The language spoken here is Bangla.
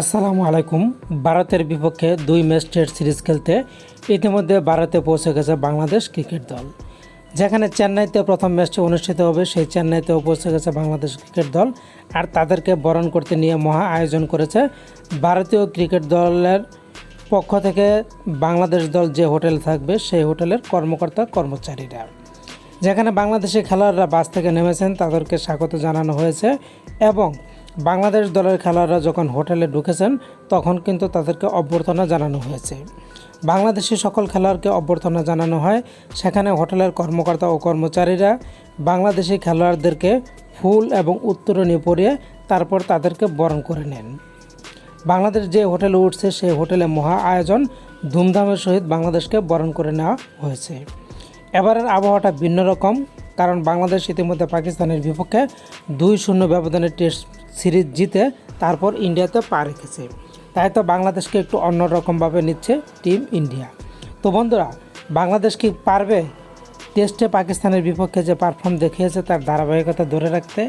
আসসালামু আলাইকুম। ভারতের বিপক্ষে দুই ম্যাচ টেস্ট সিরিজ খেলতে ইতিমধ্যে ভারতে পৌঁছে গেছে বাংলাদেশ ক্রিকেট দল। যেখানে চেন্নাইতে প্রথম ম্যাচটি অনুষ্ঠিত হবে, সেই চেন্নাইতেও পৌঁছে গেছে বাংলাদেশ ক্রিকেট দল আর তাদেরকে বরণ করতে নিয়ে মহা আয়োজন করেছে ভারতীয় ক্রিকেট দলের পক্ষ থেকে বাংলাদেশ দল যে হোটেল থাকবে, সেই হোটেলের কর্মকর্তা, কর্মচারীরা। যেখানে বাংলাদেশি খেলোয়াড়রা বাস থেকে নেমেছেন, তাদেরকে স্বাগত জানানো হয়েছে এবং বাংলাদেশ দলের খেলোয়াড়রা যখন হোটেলে ঢুকেছেন, তখন কিন্তু তাদেরকে অভ্যর্থনা জানানো হয়েছে। বাংলাদেশি সকল খেলোয়াড়কে অভ্যর্থনা জানানো হয়। সেখানে হোটেলের কর্মকর্তা ও কর্মচারীরা বাংলাদেশি খেলোয়াড়দেরকে ফুল এবং উত্তরণী পরিয়ে তারপর তাদেরকে বরণ করে নেন। বাংলাদেশ যে হোটেলে উঠছে সেই হোটেলে মহা আয়োজন ধুমধামের সহিত বাংলাদেশকে বরণ করে নেওয়া হয়েছে। এবারের আবহাওয়াটা ভিন্ন রকম, কারণ বাংলাদেশ ইতিমধ্যে পাকিস্তানের বিপক্ষে দুই শূন্য ব্যবধানে টেস্ট সিরিজ জিতে তারপর ইন্ডিয়াতে পা রেখেছে। তাই তো বাংলাদেশকে একটু অন্যরকমভাবে নিচ্ছে টিম ইন্ডিয়া। তো বন্ধুরা, বাংলাদেশ কি পারবে? টেস্টে পাকিস্তানের বিপক্ষে যে পারফর্ম দেখিয়েছে তার ধারাবাহিকতা ধরে রাখতে